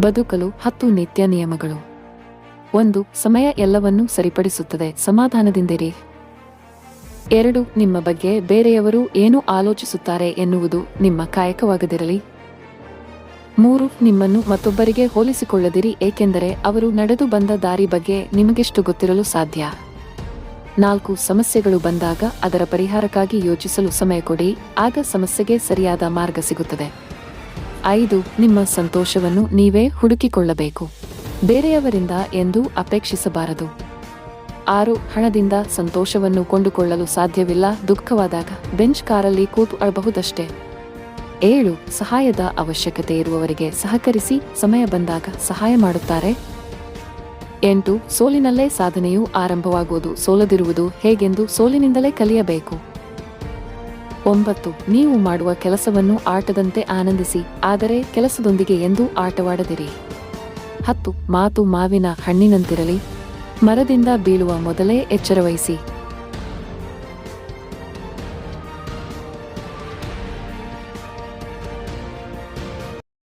ಬದುಕಲು ಹತ್ತು ನಿತ್ಯ ನಿಯಮಗಳು. ಒಂದು, ಸಮಯ ಎಲ್ಲವನ್ನೂ ಸರಿಪಡಿಸುತ್ತದೆ. ಸಮಾಧಾನದಿಂದಿರಿ. ಎರಡು, ನಿಮ್ಮ ಬಗ್ಗೆ ಬೇರೆಯವರು ಏನು ಆಲೋಚಿಸುತ್ತಾರೆ ಎನ್ನುವುದು ನಿಮ್ಮ ಕಾಯಕವಾಗದಿರಲಿ. ಮೂರು, ನಿಮ್ಮನ್ನು ಮತ್ತೊಬ್ಬರಿಗೆ ಹೋಲಿಸಿಕೊಳ್ಳದಿರಿ, ಏಕೆಂದರೆ ಅವರು ನಡೆದು ಬಂದ ದಾರಿ ಬಗ್ಗೆ ನಿಮಗೆಷ್ಟು ಗೊತ್ತಿರಲು ಸಾಧ್ಯ. ನಾಲ್ಕು, ಸಮಸ್ಯೆಗಳು ಬಂದಾಗ ಅದರ ಪರಿಹಾರಕ್ಕಾಗಿ ಯೋಚಿಸಲು ಸಮಯ ಕೊಡಿ, ಆಗ ಸಮಸ್ಯೆಗೆ ಸರಿಯಾದ ಮಾರ್ಗ ಸಿಗುತ್ತದೆ. ಐದು, ನಿಮ್ಮ ಸಂತೋಷವನ್ನು ನೀವೇ ಹುಡುಕಿಕೊಳ್ಳಬೇಕು. ಬೇರೆಯವರಿಂದ ಎಂದೂ ಅಪೇಕ್ಷಿಸಬಾರದು. ಆರು, ಹಣದಿಂದ ಸಂತೋಷವನ್ನು ಕೊಂಡುಕೊಳ್ಳಲು ಸಾಧ್ಯವಿಲ್ಲ, ದುಃಖವಾದಾಗ ಬೆಂಚ್ ಕಾರಲ್ಲಿ ಕೂತು ಅಳಬಹುದಷ್ಟೇ. ಏಳು, ಸಹಾಯದ ಅವಶ್ಯಕತೆ ಇರುವವರಿಗೆ ಸಹಕರಿಸಿ ಸಮಯ ಬಂದಾಗ ಸಹಾಯ ಮಾಡುತ್ತಾರೆ. ಎಂಟು, ಸೋಲಿನಲ್ಲೇ ಸಾಧನೆಯು ಆರಂಭವಾಗುವುದು, ಸೋಲದಿರುವುದು ಹೇಗೆಂದು ಸೋಲಿನಿಂದಲೇ ಕಲಿಯಬೇಕು. ಒಂಬತ್ತು, ನೀವು ಮಾಡುವ ಕೆಲಸವನ್ನು ಆಟದಂತೆ ಆನಂದಿಸಿ, ಆದರೆ ಕೆಲಸದೊಂದಿಗೆ ಎಂದೂ ಆಟವಾಡದಿರಿ. ಹತ್ತು, ಮಾತು ಮಾವಿನ ಹಣ್ಣಿನಂತಿರಲಿ, ಮರದಿಂದ ಬೀಳುವ ಮೊದಲೇ ಎಚ್ಚರವಹಿಸಿ.